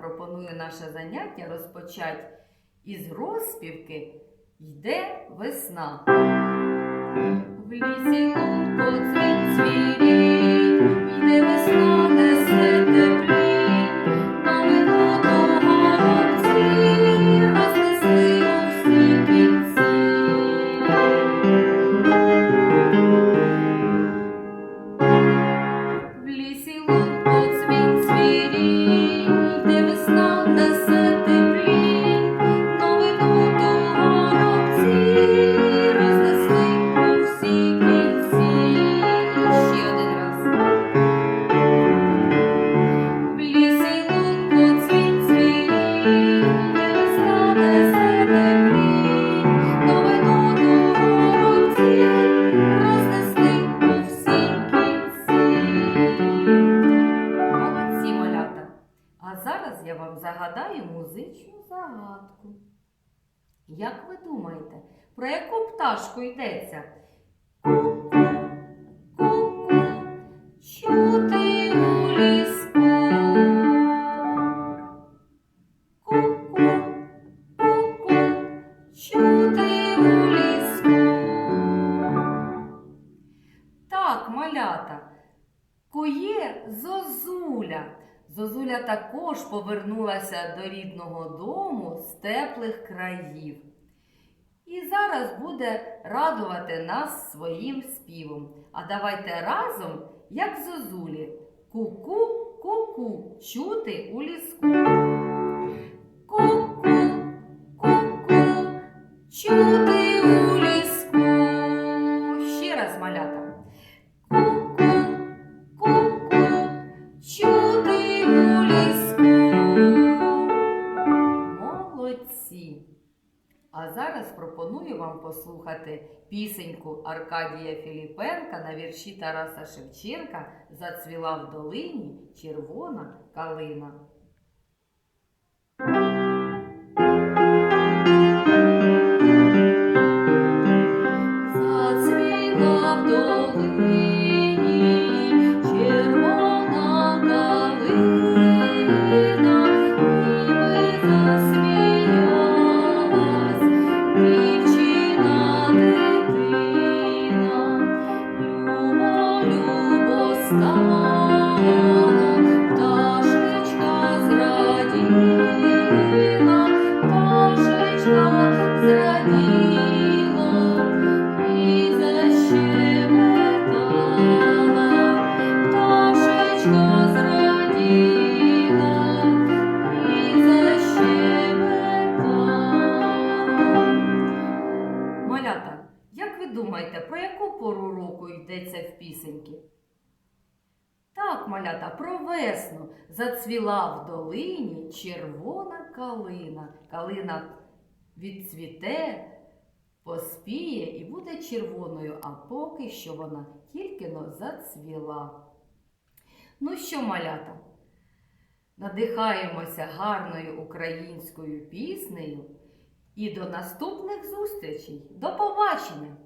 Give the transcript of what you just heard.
пропоную наше заняття розпочати із розпівки Йде весна. В лісі лунко цвіт цвірінь, загадаю музичну загадку. Як ви думаєте, про яку пташку йдеться? Чути у ліску. Ку-ку, чути у ліску. Так, малята, кує зозуля. Зозуля також повернулася до рідного дому з теплих країв. І зараз буде радувати нас своїм співом. А давайте разом, як зозулі, ку-ку, ку-ку, чути у ліску. Ку-ку, ку-ку, чути у ліску. Послухати пісеньку Аркадія Філіпенка на вірші Тараса Шевченка Зацвіла в долині червона калина. Як про яку пору року йдеться в пісеньки? Так, малята, про весну зацвіла в долині червона калина. Калина відцвіте, поспіє і буде червоною, а поки що вона тільки но зацвіла. Ну що, малята? Надихаємося гарною українською піснею і до наступних зустрічей. До побачення!